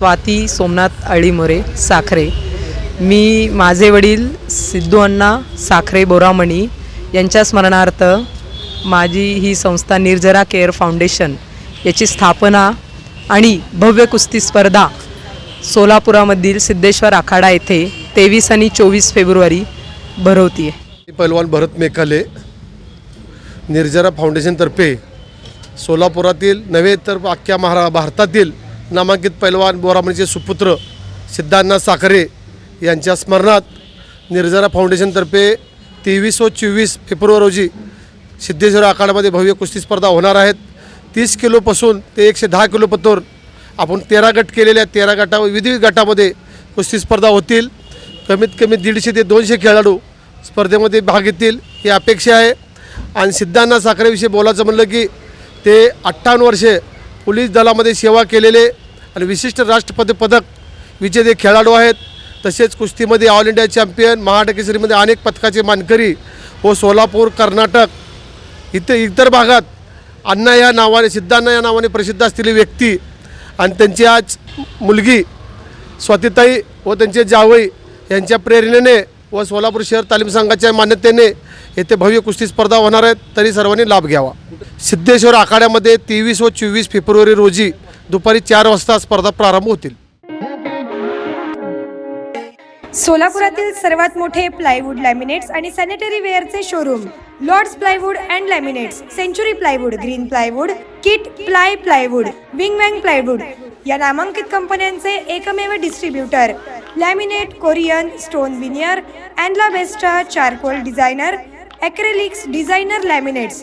स्वाती सोमनाथ अळीमोरे साखरे. मी माझे वडील सिद्धू अण्णा साखरे बोरामणी यांच्या स्मरणार्थ माझी ही संस्था निर्जरा केअर फाउंडेशन याची स्थापना आणि भव्य कुस्ती स्पर्धा सोलापुरामधील सिद्धेश्वर आखाडा येथे तेवीस आणि चोवीस फेब्रुवारी भरवती आहे मी पैलवान भरत मेकाले निर्जरा फाउंडेशनतर्फे सोलापुरातील नव्हे तर अख्ख्या महारा भारतातील नामांकित पैलवान बोरामणीचे सुपुत्र सिद्धांना साखरे यांच्या स्मरणात निर्जरा फाउंडेशनतर्फे तेवीस व चोवीस फेब्रुवारी रोजी सिद्धेश्वर आखाड्यामध्ये भव्य कुस्ती स्पर्धा होणार आहेत. तीस किलोपासून ते एकशे दहा किलोपतोर आपण तेरा गट केलेल्या तेरा गटा विविध गटामध्ये कुस्ती स्पर्धा होतील. कमीत कमी दीडशे ते दोनशे खेळाडू स्पर्धेमध्ये भाग घेतील. ही अपेक्षा आहे. आणि सिद्धांना साखरेविषयी बोलायचं म्हणलं की ते अठ्ठावन्न वर्षे पोलीस दलामध्ये सेवा केलेले आणि विशिष्ट राष्ट्रपती पदक विजेते खेळाडू आहेत. तसेच कुस्तीमध्ये ऑल इंडिया चॅम्पियन महाटकेसरीमध्ये अनेक पथकाचे मानकरी व सोलापूर कर्नाटक इथे इतर भागात अण्णा या नावाने सिद्धांना या नावाने प्रसिद्ध असलेली व्यक्ती आणि त्यांची आज मुलगी स्वातिताई व त्यांचे जावई यांच्या प्रेरणेने व सोलापूर शहर तालीम संघाच्या मान्यतेने येथे भव्य कुस्ती स्पर्धा होणार आहेत. तरी सर्वांनी लाभ घ्यावा. सिद्धेश्वर आखाड्यामध्ये तेवीस व चोवीस फेब्रुवारी रोजी दुपारी चार वाजता स्पर्धा प्रारंभ होतील. सोलापुरातील सर्वात मोठे प्लायवूड लॅमिनेट्स आणि sanitary वेअरचे showroom Lords plywood and laminates Century plywood Green plywood Kitply plywood wing wang plywood या नामांकित कंपन्यांचे एकमेव distributor laminate Corian stone veneer अँडला बेस्टा charcoal designer acrylics designer laminates